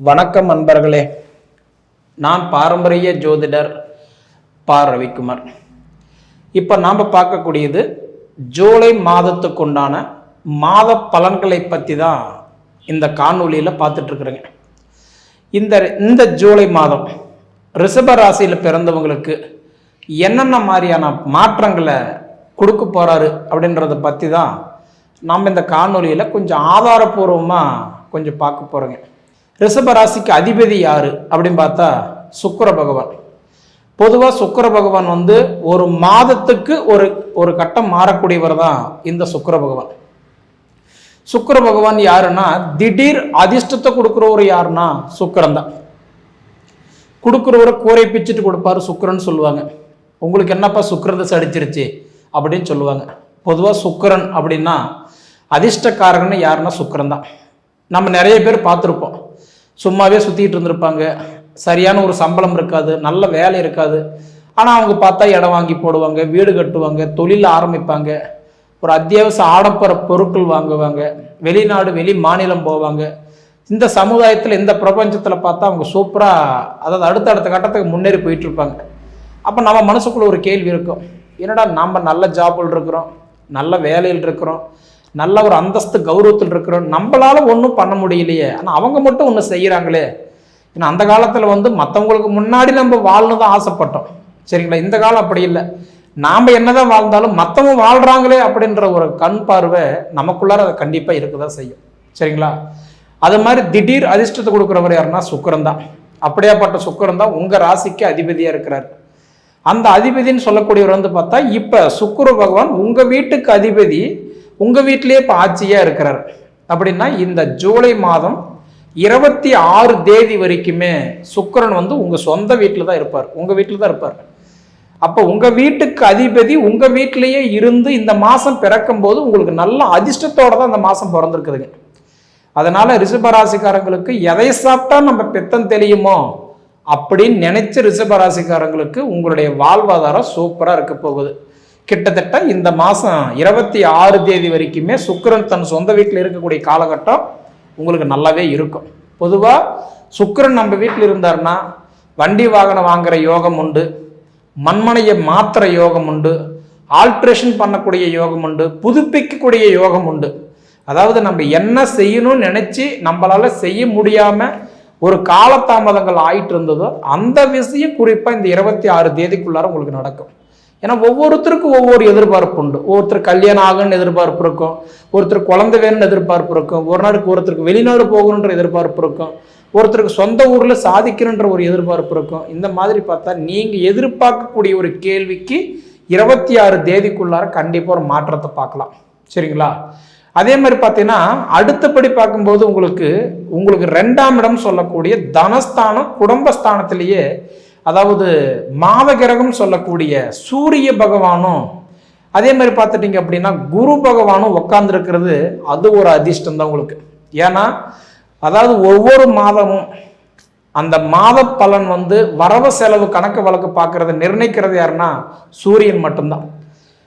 வணக்கம் அன்பர்களே நான் பாரம்பரிய ஜோதிடர் பா. ரவிக்குமார். இப்போ நாம் பார்க்கக்கூடியது ஜூலை மாதத்துக்குண்டான மாத பலன்களை பற்றி தான் இந்த காணொலியில் பார்த்துட்ருக்குறேங்க. இந்த இந்த ஜூலை மாதம் ரிஷப ராசியில் பிறந்தவங்களுக்கு என்னென்ன மாதிரியான மாற்றங்களை கொடுக்க போகிறாரு அப்படின்றத பற்றி தான் நாம் இந்த காணொலியில் கொஞ்சம் ஆதாரபூர்வமாக கொஞ்சம் பார்க்க போகிறோங்க ரிஷபராசிக்கு அதிபதி யார் அப்படின்னு பார்த்தா சுக்கர பகவான். பொதுவாக சுக்கர பகவான் வந்து ஒரு மாதத்துக்கு ஒரு ஒரு கட்டம் மாறக்கூடியவர் தான் இந்த சுக்கர பகவான். சுக்கர பகவான் யாருன்னா திடீர் அதிர்ஷ்டத்தை கொடுக்குறவர் யாருன்னா சுக்கரன் தான். கொடுக்குறவரை கூரை பிச்சுட்டு கொடுப்பாரு சுக்கிரன் சொல்லுவாங்க. உங்களுக்கு என்னப்பா சுக்கரத்தை சடிச்சிருச்சு அப்படின்னு சொல்லுவாங்க. பொதுவாக சுக்கரன் அப்படின்னா அதிர்ஷ்டக்காரகன்னு யாருன்னா சுக்கரன் தான். நம்ம நிறைய பேர் பார்த்துருப்போம். சும்மாவே சுற்றிட்டு இருந்திருப்பாங்க. சரியான ஒரு சம்பளம் இருக்காது நல்ல வேலை இருக்காது. ஆனால் அவங்க பார்த்தா இடம் வாங்கி போடுவாங்க வீடு கட்டுவாங்க தொழில் ஆரம்பிப்பாங்க. ஒரு அத்தியாவசிய ஆடம்பர பொருட்கள் வாங்குவாங்க வெளிநாடு வெளி மாநிலம் போவாங்க. இந்த சமுதாயத்தில் இந்த பிரபஞ்சத்தில் பார்த்தா அவங்க சூப்பராக அதாவது அடுத்தடுத்த கட்டத்துக்கு முன்னேறி போயிட்டுருப்பாங்க. அப்போ நம்ம மனசுக்குள்ள ஒரு கேள்வி இருக்கும். என்னடா நம்ம நல்ல ஜாபில் இருக்கிறோம் நல்ல வேலையில் இருக்கிறோம் நல்ல ஒரு அந்தஸ்து கௌரவத்தில் இருக்கிறோம். நம்மளால ஒன்றும் பண்ண முடியலையே. ஆனால் அவங்க மட்டும் ஒன்று செய்கிறாங்களே ஏன்னா அந்த காலத்தில் வந்து மற்றவங்களுக்கு முன்னாடி நம்ம வாழணும் தான் ஆசைப்பட்டோம். சரிங்களா? இந்த காலம் அப்படி இல்லை. நாம் என்னதான் வாழ்ந்தாலும் மற்றவங்க வாழ்கிறாங்களே அப்படின்ற ஒரு கண் பார்வை நமக்குள்ளார அது கண்டிப்பாக இருக்க தான் செய்யும். சரிங்களா? அது மாதிரி திடீர் அதிர்ஷ்டத்தை கொடுக்குறவர் யாருன்னா சுக்கரன் தான். அப்படியாப்பட்ட சுக்கரன் தான் உங்கள் ராசிக்கு அதிபதியாக இருக்கிறார். அந்த அதிபதின்னு சொல்லக்கூடியவர் வந்து பார்த்தா இப்போ சுக்குரு பகவான் உங்கள் வீட்டுக்கு அதிபதி உங்கள் வீட்டிலேயே இப்போ ஆட்சியாக இருக்கிறார். அப்படின்னா இந்த ஜூலை மாதம் இருபத்தி ஆறு தேதி வரைக்குமே சுக்கிரன் வந்து உங்கள் சொந்த வீட்டில் தான் இருப்பார். உங்கள் வீட்டில் தான் இருப்பார். அப்போ உங்கள் வீட்டுக்கு அதிபதி உங்கள் வீட்டிலேயே இருந்து இந்த மாதம் பிறக்கும்போது உங்களுக்கு நல்ல அதிர்ஷ்டத்தோடு தான் இந்த மாதம் பிறந்திருக்குதுங்க. அதனால் ரிஷபராசிக்காரங்களுக்கு எதை சாப்பிட்டா நம்ம பித்தம் தெளியுமோ அப்படின்னு நினைச்ச ரிஷபராசிக்காரங்களுக்கு உங்களுடைய வாழ்வாதாரம் சூப்பராக இருக்க போகுது. கிட்டத்தட்ட இந்த மாதம் இருபத்தி ஆறு தேதி வரைக்குமே சுக்கிரன் தன் சொந்த வீட்டில் இருக்கக்கூடிய காலகட்டம் உங்களுக்கு நல்லாவே இருக்கும். பொதுவாக சுக்கரன் நம்ம வீட்டில் இருந்தாருன்னா வண்டி வாகனம் வாங்குகிற யோகம் உண்டு மண்மனையை மாற்றுற யோகம் உண்டு ஆல்ட்ரேஷன் பண்ணக்கூடிய யோகம் உண்டு புதுப்பிக்கக்கூடிய யோகம் உண்டு. அதாவது நம்ம என்ன செய்யணும்னு நினச்சி நம்மளால் செய்ய முடியாமல் ஒரு காலதாமதங்கள் ஆயிட்டு இருந்ததோ அந்த விஷயம் குறிப்பாக இந்த இருபத்தி ஆறு தேதிக்குள்ளார உங்களுக்கு நடக்கும். ஏன்னா ஒவ்வொருத்தருக்கும் ஒவ்வொரு எதிர்பார்ப்பு உண்டு. ஒருத்தர் கல்யாணம் ஆகணும்னு எதிர்பார்ப்பு இருக்கும். ஒருத்தர் குழந்தை வேணும்னு எதிர்பார்ப்பு இருக்கும். ஒரு நாளுக்கு ஒருத்தருக்கு வெளிநாடு போகணுன்ற எதிர்பார்ப்பு இருக்கும். ஒருத்தருக்கு சொந்த ஊரில் சாதிக்கணுன்ற ஒரு எதிர்பார்ப்பு இருக்கும். இந்த மாதிரி பார்த்தா நீங்கள் எதிர்பார்க்கக்கூடிய ஒரு கேள்விக்கு இருபத்தி ஆறு தேதிக்குள்ளார கண்டிப்பாக ஒரு மாற்றத்தை பார்க்கலாம். சரிங்களா? அதே மாதிரி பார்த்தீங்கன்னா அடுத்தபடி பார்க்கும்போது உங்களுக்கு உங்களுக்கு ரெண்டாம் இடம் சொல்லக்கூடிய தனஸ்தானம் குடும்பஸ்தானத்திலேயே அதாவது மாத கிரகம் சொல்லக்கூடிய சூரிய பகவானும் அதே மாதிரி பார்த்துட்டீங்க அப்படின்னா குரு பகவானும் உட்காந்துருக்கிறது அது ஒரு அதிர்ஷ்டம் தான் உங்களுக்கு. ஏன்னா அதாவது ஒவ்வொரு மாதமும் அந்த மாத பலன் வந்து வரவு செலவு கணக்கு வழக்கு பார்க்கறத நிர்ணயிக்கிறது யாருன்னா சூரியன் மட்டும்தான்.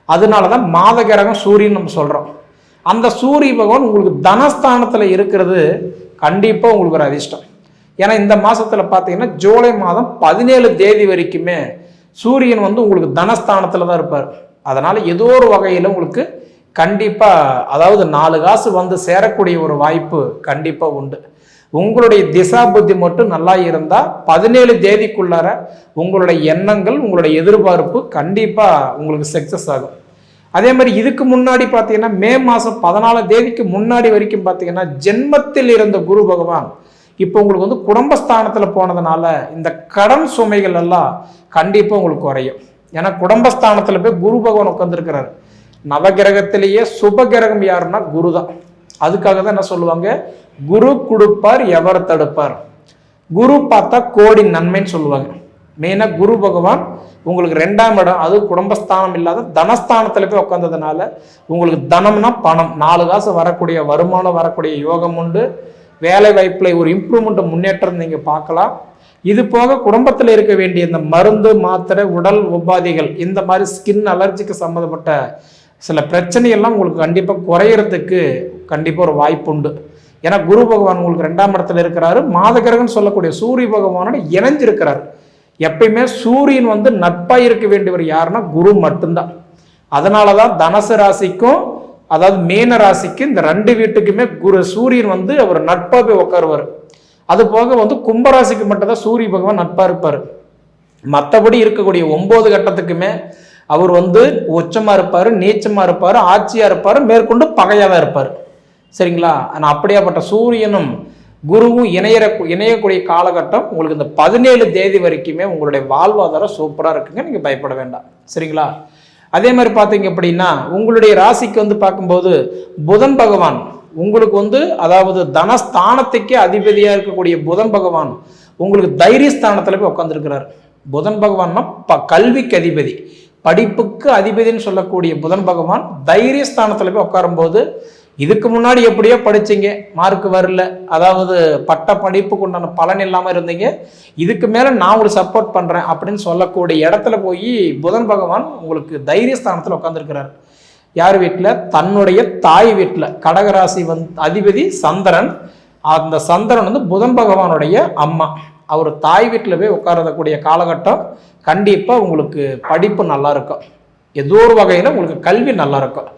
அதனால தான் மாத கிரகம் சூரியன் நம்ம சொல்கிறோம் அந்த சூரிய பகவான் உங்களுக்கு தனஸ்தானத்தில் இருக்கிறது கண்டிப்பாக உங்களுக்கு ஒரு அதிர்ஷ்டம். ஏன்னா இந்த மாதத்தில் பார்த்தீங்கன்னா ஜூலை மாதம் பதினேழு தேதி வரைக்குமே சூரியன் வந்து உங்களுக்கு தனஸ்தானத்தில் தான் இருப்பார். அதனால் ஏதோ ஒரு வகையில் உங்களுக்கு கண்டிப்பாக அதாவது நாலு காசு வந்து சேரக்கூடிய ஒரு வாய்ப்பு கண்டிப்பாக உண்டு. உங்களுடைய திசா புத்தி மட்டும் நல்லா இருந்தால் பதினேழு தேதிக்குள்ளார உங்களுடைய எண்ணங்கள் உங்களுடைய எதிர்பார்ப்பு கண்டிப்பாக உங்களுக்கு சக்ஸஸ் ஆகும். அதே மாதிரி இதுக்கு முன்னாடி பார்த்தீங்கன்னா மே மாதம் பதினாலாம் தேதிக்கு முன்னாடி வரைக்கும் பார்த்தீங்கன்னா ஜென்மத்தில் இருந்த குரு பகவான் இப்போ உங்களுக்கு வந்து குடும்பஸ்தானத்தில் போனதுனால இந்த கடன் சுமைகள் எல்லாம் கண்டிப்பாக உங்களுக்கு குறையும். ஏன்னா குடும்பஸ்தானத்தில் போய் குரு பகவான் உட்காந்துருக்கிறார் நவகிரகத்திலேயே சுப கிரகம் யாருன்னா குரு தான் அதுக்காக தான் என்ன சொல்லுவாங்க? குரு கொடுப்பார் எவர் தடுப்பார். குரு பார்த்தா கோடி நன்மைன்னு சொல்லுவாங்க. மெயினாக குரு பகவான் உங்களுக்கு ரெண்டாம் இடம் அது குடும்பஸ்தானம் இல்லாத தனஸ்தானத்தில் போய் உட்காந்ததுனால உங்களுக்கு தனம்னா பணம். நாலு காசு வரக்கூடிய வருமானம் வரக்கூடிய யோகம் உண்டு. வேலை வாய்ப்பில் ஒரு இம்ப்ரூவ்மெண்ட் முன்னேற்றம் நீங்கள் பார்க்கலாம். இது போக குடும்பத்தில் இருக்க வேண்டிய இந்த மருந்து மாத்திரை உடல் உபாதைகள் இந்த மாதிரி ஸ்கின் அலர்ஜிக்கு சம்மந்தப்பட்ட சில பிரச்சனையெல்லாம் உங்களுக்கு கண்டிப்பாக குறையறதுக்கு கண்டிப்பாக ஒரு வாய்ப்பு உண்டு. ஏன்னா குரு பகவான் உங்களுக்கு ரெண்டாம் இடத்துல இருக்கிறாரு. மாதகிரகன் சொல்லக்கூடிய சூரிய பகவானோட இணைஞ்சிருக்கிறார். எப்பயுமே சூரியன் வந்து நட்பாக இருக்க வேண்டியவர் யாருன்னா குரு மட்டும்தான். அதனால தான் தனசு ராசிக்கும் அதாவது மேன ராசிக்கு இந்த ரெண்டு வீட்டுக்குமே குரு சூரியன் வந்து அவர் நட்பாக போய் உட்காருவார் அது போக வந்து கும்பராசிக்கு மட்டும்தான் சூரிய பகவான் நட்பாக இருப்பார். மற்றபடி இருக்கக்கூடிய ஒம்பது கட்டத்துக்குமே அவர் வந்து உச்சமாக இருப்பார் நீச்சமாக இருப்பார் ஆட்சியாக இருப்பார் மேற்கொண்டு பகையாக தான் இருப்பார். சரிங்களா? ஆனால் அப்படியாப்பட்ட சூரியனும் குருவும் இணையற இணையக்கூடிய காலகட்டம் உங்களுக்கு இந்த பதினேழு தேதி வரைக்குமே உங்களுடைய வாழ்வாதாரம் சூப்பராக இருக்குங்க. நீங்கள் பயப்பட வேண்டாம். சரிங்களா? அதே மாதிரி பார்த்தீங்க அப்படின்னா உங்களுடைய ராசிக்கு வந்து பார்க்கும்போது புதன் பகவான் உங்களுக்கு வந்து அதாவது தனஸ்தானத்துக்கே அதிபதியாக இருக்கக்கூடிய புதன் பகவான் உங்களுக்கு தைரியஸ்தானத்தில் போய் உட்காந்துருக்கிறார் புதன் பகவான்னா ப கல்விக்கு அதிபதி. படிப்புக்கு அதிபதினு சொல்லக்கூடிய புதன் பகவான் தைரியஸ்தானத்தில் போய் உட்காரும்போது இதுக்கு முன்னாடி எப்படியோ படிச்சீங்க மார்க் வரல. அதாவது பட்ட படிப்புக்கு உண்டான பலன் இல்லாமல் இருந்தீங்க. இதுக்கு மேலே நான் ஒரு சப்போர்ட் பண்ணுறேன் அப்படின்னு சொல்லக்கூடிய இடத்துல போய் புதன் பகவான் உங்களுக்கு தைரியஸ்தானத்தில் உட்காந்துருக்கிறார் யார் வீட்டில் தன்னுடைய தாய் வீட்டில் கடகராசி வந் அதிபதி சந்திரன். அந்த சந்திரன் வந்து புதன் பகவானுடைய அம்மா. அவர் தாய் வீட்டில் போய் உட்காரக்கூடிய காலகட்டம் கண்டிப்பாக உங்களுக்கு படிப்பு நல்லா இருக்கும். ஏதோ ஒரு வகையில் உங்களுக்கு கல்வி நல்லா இருக்கும்.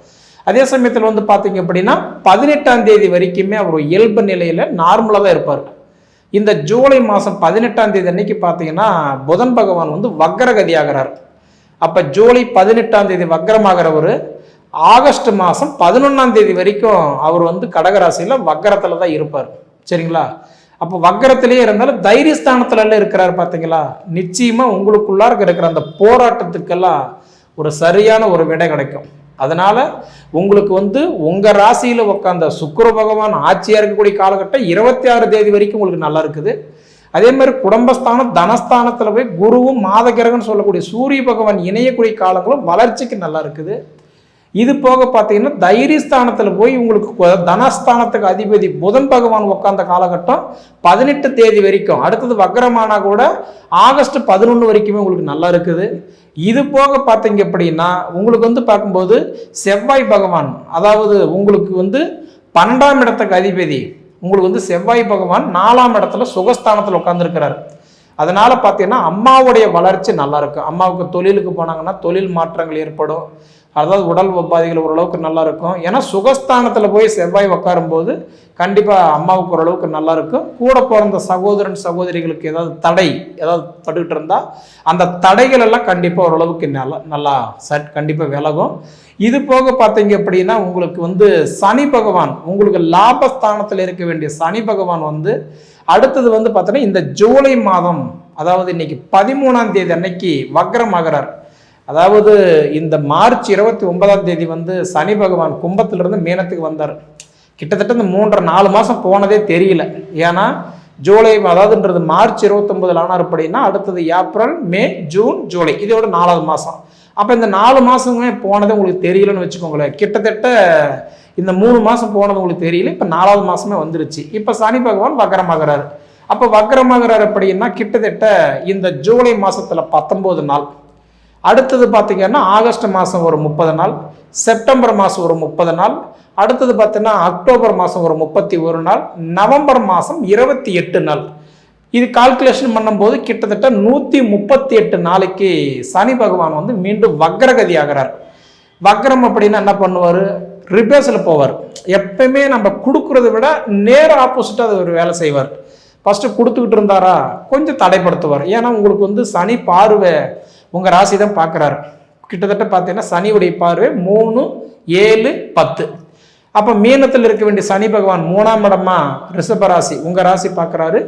அதே சமயத்தில் வந்து பார்த்தீங்க அப்படின்னா பதினெட்டாம் தேதி வரைக்குமே அவர் இயல்பு நிலையில் நார்மலாக தான் இருப்பார். இந்த ஜூலை மாதம் பதினெட்டாம் தேதி அன்னைக்கு பார்த்தீங்கன்னா புதன் பகவான் வந்து வக்கரகதி ஆகிறார் அப்போ ஜூலை பதினெட்டாம் தேதி வக்கரமாகிறவர் ஆகஸ்ட் மாதம் பதினொன்றாம் தேதி வரைக்கும் அவர் வந்து கடகராசியில் வக்கரத்தில் தான் இருப்பார். சரிங்களா? அப்போ வக்கரத்திலேயே இருந்தாலும் தைரியஸ்தானத்துல இருக்கிறார் பார்த்தீங்களா நிச்சயமாக உங்களுக்குள்ளார இருக்கிற அந்த போராட்டத்துக்கெல்லாம் ஒரு சரியான ஒரு விடை கிடைக்கும். அதனால் உங்களுக்கு வந்து உங்கள் ராசியில் உட்காந்த சுக்கர பகவான் ஆட்சியாக இருக்கக்கூடிய காலகட்டம் இருபத்தி ஆறு தேதி வரைக்கும் உங்களுக்கு நல்லா இருக்குது. அதே மாதிரி குடும்பஸ்தானம் தனஸ்தானத்தில் போய் குருவும் மாதகிரகன் சொல்லக்கூடிய சூரிய பகவான் இணையக்கூடிய காலங்களும் வளர்ச்சிக்கு நல்லா இருக்குது. இது போக பார்த்தீங்கன்னா தைரியஸ்தானத்தில் போய் உங்களுக்கு தனஸ்தானத்துக்கு அதிபதி புதன் பகவான் உட்காந்த காலகட்டம் பதினெட்டு தேதி வரைக்கும். அடுத்தது வக்ரமானா கூட ஆகஸ்ட் பதினொன்று வரைக்குமே உங்களுக்கு நல்லா இருக்குது. இது போக பார்த்தீங்க அப்படின்னா உங்களுக்கு வந்து பார்க்கும்போது செவ்வாய் பகவான் அதாவது உங்களுக்கு வந்து பன்னெண்டாம் இடத்துக்கு அதிபதி உங்களுக்கு வந்து செவ்வாய் பகவான் நாலாம் இடத்துல சுகஸ்தானத்தில் உட்காந்துருக்கிறார் அதனால் பார்த்தீங்கன்னா அம்மாவுடைய வளர்ச்சி நல்லாயிருக்கும் அம்மாவுக்கு தொழிலுக்கு போனாங்கன்னா தொழில் மாற்றங்கள் ஏற்படும். அதாவது உடல் உபாதைகள் ஓரளவுக்கு நல்லா இருக்கும் ஏன்னா சுகஸ்தானத்தில் போய் செவ்வாய் உட்காரும்போது கண்டிப்பாக அம்மாவுக்கு ஓரளவுக்கு நல்லா இருக்கும் கூட பிறந்த சகோதரன் சகோதரிகளுக்கு ஏதாவது தடை ஏதாவது பட்டுக்கிட்டு இருந்தால் அந்த தடைகள் எல்லாம் கண்டிப்பாக ஓரளவுக்கு நல்லா நல்லா சட் கண்டிப்பாக விலகும். இது போக பார்த்தீங்க அப்படின்னா உங்களுக்கு வந்து சனி பகவான் உங்களுக்கு லாபஸ்தானத்தில் இருக்க வேண்டிய சனி பகவான் வந்து அடுத்தது வந்து பார்த்தோன்னா இந்த ஜூலை மாதம் அதாவது இன்னைக்கு பதிமூணாம் தேதி அன்னைக்கு வக்ரமாகிறார். அதாவது இந்த மார்ச் இருபத்தி ஒன்பதாம் தேதி வந்து சனி பகவான் கும்பத்திலிருந்து மீனத்துக்கு வந்தார். கிட்டத்தட்ட இந்த மூன்றரை நாலு மாதம் போனதே தெரியல. ஏன்னா ஜூலை அதாவதுன்றது மார்ச் இருபத்தொன்பதுல ஆனார் அப்படின்னா அடுத்தது ஏப்ரல் மே ஜூன் ஜூலை. இதோட நாலாவது மாதம் அப்போ இந்த நாலு மாதமே போனது உங்களுக்கு தெரியலன்னு வச்சுக்கோங்களேன். கிட்டத்தட்ட இந்த மூணு மாதம் போனது உங்களுக்கு தெரியல. இப்போ நாலாவது மாதமே வந்துருச்சு. இப்போ சனி பகவான் வக்கரமாகிறாரு. அப்போ வக்கரமாகிறார் அப்படின்னா கிட்டத்தட்ட இந்த ஜூலை மாதத்தில் பத்தொம்போது நாள். அடுத்தது பார்த்தீங்கன்னா ஆகஸ்ட் மாதம் ஒரு முப்பது நாள் செப்டம்பர் மாதம் ஒரு முப்பது நாள் அடுத்தது பார்த்தீங்கன்னா அக்டோபர் மாதம் ஒரு முப்பத்தி ஒரு நாள் நவம்பர் மாதம் இருபத்தி எட்டு நாள். இது கால்குலேஷன் பண்ணும்போது கிட்டத்தட்ட நூற்றி முப்பத்தி எட்டு நாளைக்கு சனி பகவான் வந்து மீண்டும் வக்ரகதி ஆகிறார். வக்ரம் அப்படின்னா என்ன பண்ணுவார்? ரிப்பேர்ஸில் போவார். எப்பயுமே நம்ம கொடுக்குறத விட நேர ஆப்போசிட்டாக அது ஒரு வேலை செய்வார். ஃபஸ்ட்டு கொடுத்துக்கிட்டு இருந்தாரா? கொஞ்சம் தடைப்படுத்துவார். ஏன்னா உங்களுக்கு வந்து சனி பார்வை உங்கள் ராசி தான் பார்க்குறாரு. கிட்டத்தட்ட பார்த்தீங்கன்னா சனியுடைய பார்வை மூணு ஏழு பத்து. அப்போ மீனத்தில் இருக்க வேண்டிய சனி பகவான் மூணாம் இடமா ரிஷப ராசி உங்கள் ராசி பார்க்குறாரு.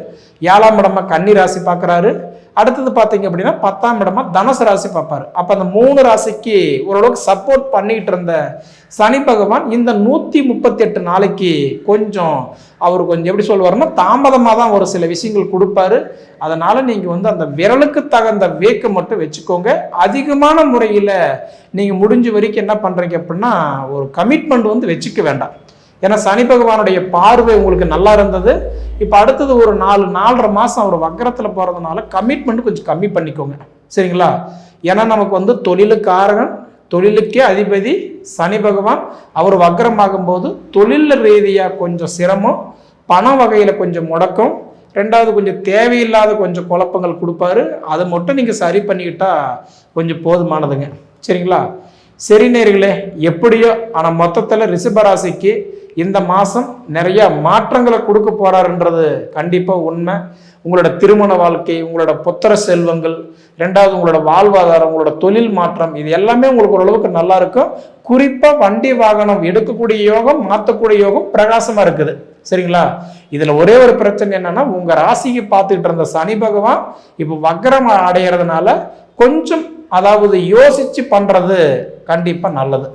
ஏழாம் இடமா கன்னி ராசி பார்க்குறாரு. அடுத்தது பார்த்தீங்க அப்படின்னா பத்தாம் இடமா தனுசு ராசி பார்ப்பார். அப்போ அந்த மூணு ராசிக்கு ஓரளவுக்கு சப்போர்ட் பண்ணிக்கிட்டு இருந்த சனி பகவான் இந்த நூற்றி முப்பத்தி எட்டு நாளைக்கு கொஞ்சம் அவர் கொஞ்சம் எப்படி சொல்வார்னா தாமதமாக தான் ஒரு சில விஷயங்கள் கொடுப்பாரு. அதனால் நீங்கள் வந்து அந்த விரலுக்கு தகுந்த வேக்கை மட்டும் வச்சுக்கோங்க. அதிகமான முறையில் நீங்கள் முடிஞ்ச வரைக்கும் என்ன பண்ணுறீங்க அப்படின்னா ஒரு கமிட்மெண்ட் வந்து வச்சுக்க வேண்டாம். ஏன்னா சனி பகவானுடைய பார்வை உங்களுக்கு நல்லா இருந்தது. இப்போ அடுத்தது ஒரு நாலு நாலரை மாதம் அவர் வக்கரத்தில் போகிறதுனால கமிட்மெண்ட் கொஞ்சம் கம்மி பண்ணிக்கோங்க. சரிங்களா? ஏன்னா நமக்கு வந்து தொழிலுக்காரன் தொழிலுக்கே அதிபதி சனி பகவான். அவர் வக்கரமாகும் போது தொழில் ரீதியாக கொஞ்சம் சிரமம் பண வகையில் கொஞ்சம் முடக்கம் ரெண்டாவது கொஞ்சம் தேவையில்லாத கொஞ்சம் குழப்பங்கள் கொடுப்பாரு. அதை மட்டும் நீங்கள் சரி பண்ணிக்கிட்டா கொஞ்சம் போதுமானதுங்க. சரிங்களா? சரி நேர்களே எப்படியோ ஆனால் மொத்தத்தில் ரிஷபராசிக்கு இந்த மாதம் நிறைய மாற்றங்களை கொடுக்க போறாருன்றது கண்டிப்பாக உண்மை. உங்களோட திருமண வாழ்க்கை உங்களோட புத்திர செல்வங்கள் ரெண்டாவது உங்களோட வாழ்வாதாரம் உங்களோட தொழில் மாற்றம் இது எல்லாமே உங்களுக்கு ஓரளவுக்கு நல்லா இருக்கும் குறிப்பாக வண்டி வாகனம் எடுக்கக்கூடிய யோகம் மாற்றக்கூடிய யோகம் பிரகாசமாக இருக்குது. சரிங்களா? இதில் ஒரே ஒரு பிரச்சனை என்னன்னா உங்கள் ராசிக்கு பார்த்துக்கிட்டு இருந்த சனி பகவான் இப்போ வக்கரம் அடையிறதுனால கொஞ்சம் அதாவது யோசிச்சு பண்ணுறது கண்டிப்பாக நல்லது.